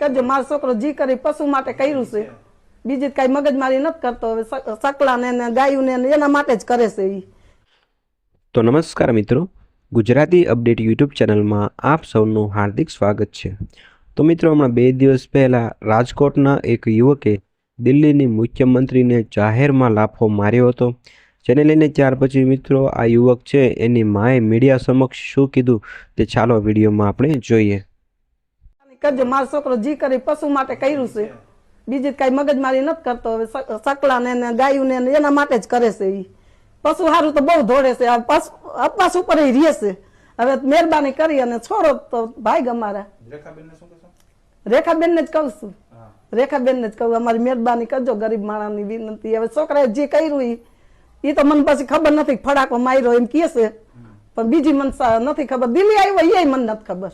કરજો મારો છોકરો જી કરી પશુ માટે કર્યું છે. બીજી કઈ મગજમારી નથી કરતો હવે સકલા ને ને ગાયું ને એના માટે જ કરે છે એ તો નમસ્કાર મિત્રો ગુજરાતી અપડેટ યુટ્યુબ ચેનલમાં આપ સૌનું હાર્દિક સ્વાગત છે. તો મિત્રો હમણાં બે દિવસ પહેલાં રાજકોટના એક યુવકે દિલ્હીની મુખ્યમંત્રીને જાહેરમાં લાફો માર્યો હતો. જેને લઈને ત્યાર પછી મિત્રો આ યુવક છે એની માએ મીડિયા સમક્ષ શું કીધું તે ચાલો વિડીયોમાં આપણે જોઈએ. કરજો મારો છોકરો જી કરી પશુ માટે કર્યું છે. બીજી કઈ મગજમારી નથી કરતો. હવે સકલા ને ગાયું ને એના માટે જ કરે છે ઈ. પશુ સારું તો બહુ ધોડે છે. અપવાસ ઉપર રહે છે. હવે મહેરબાની કરી અને છોડો તો ભાઈ અમારા. રેખાબેન ને જ કહું છું. રેખાબેન ને જ કહું. અમારી મહેરબાની કરજો ગરીબ માણસની વિનંતી. હવે છોકરાએ જે કર્યું ઈ ઈ તો મને પછી ખબર નથી. ફડાકો માર્યો એમ કહે છે. પણ બીજી મનસા નથી ખબર. દિલ્હી આવ્યો એ મને નથી ખબર.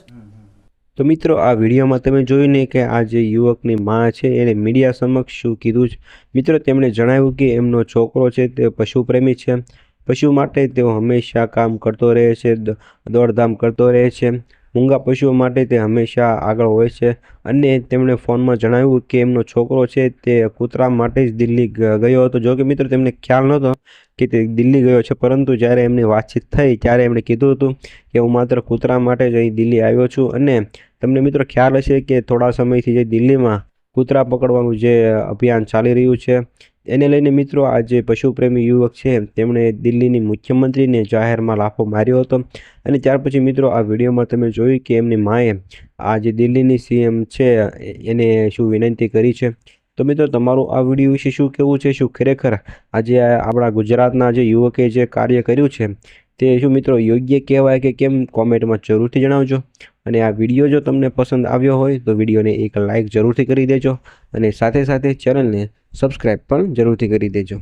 તો મિત્રો, આ વિડીયોમાં તમે જોયું ને કે આ જે યુવકની માં છે એણે મીડિયા સમક્ષ શું કીધું છે? મિત્રો, તેમણે જણાવ્યું કે એમનો છોકરો છે, તે પશુ પ્રેમી છે. પશુ માટે તેઓ હંમેશા કામ કરતો રહે છે દોડધામ કરતો રહે છે. મૂંગા પશુઓ માટે તે હંમેશા આગળ હોય છે. અને તેમણે ફોનમાં જણાવ્યું કે એમનો છોકરો છે તે કૂતરા માટે જ દિલ્હી ગયો હતો. જો કે મિત્રો, તેમને ખ્યાલ નહોતો કે તે દિલ્હી ગયો છે. પરંતુ જ્યારે એમની વાતચીત થઈ, ત્યારે એમણે કીધું હતું કે હું માત્ર કૂતરા માટે જ અહીં દિલ્હી આવ્યો છું. અને તમને મિત્રો ખ્યાલ હશે કે થોડા સમયથી જે દિલ્હીમાં કૂતરા પકડવાનું જે અભિયાન ચાલી રહ્યું છે એને લઈને મિત્રો આ જે પશુપ્રેમી યુવક છે, તેમણે દિલ્હીની મુખ્યમંત્રીને જાહેરમાં લાફો માર્યો હતો. અને ત્યાર પછી મિત્રો આ વિડીયોમાં તમે જોયું કે એમની માએ આ જે દિલ્હીની સીએમ છે, એને શું વિનંતી કરી છે? તો મિત્રો તમારું આ વીડિયો વિશે શું કહેવું છે, શું ખરેખર આજે આપણા ગુજરાતના જે યુવકે જે કાર્ય કર્યું છે, તે શું મિત્રો યોગ્ય કહેવાય કે કેમ? કોમેન્ટમાં જરૂરથી જણાવજો. અને આ વીડિયો જો તમને પસંદ આવ્યો હોય તો વિડીયોને એક લાઇક જરૂરથી કરી દેજો. અને સાથે સાથે ચેનલને સબસ્ક્રાઈબ પણ જરૂરથી કરી દેજો.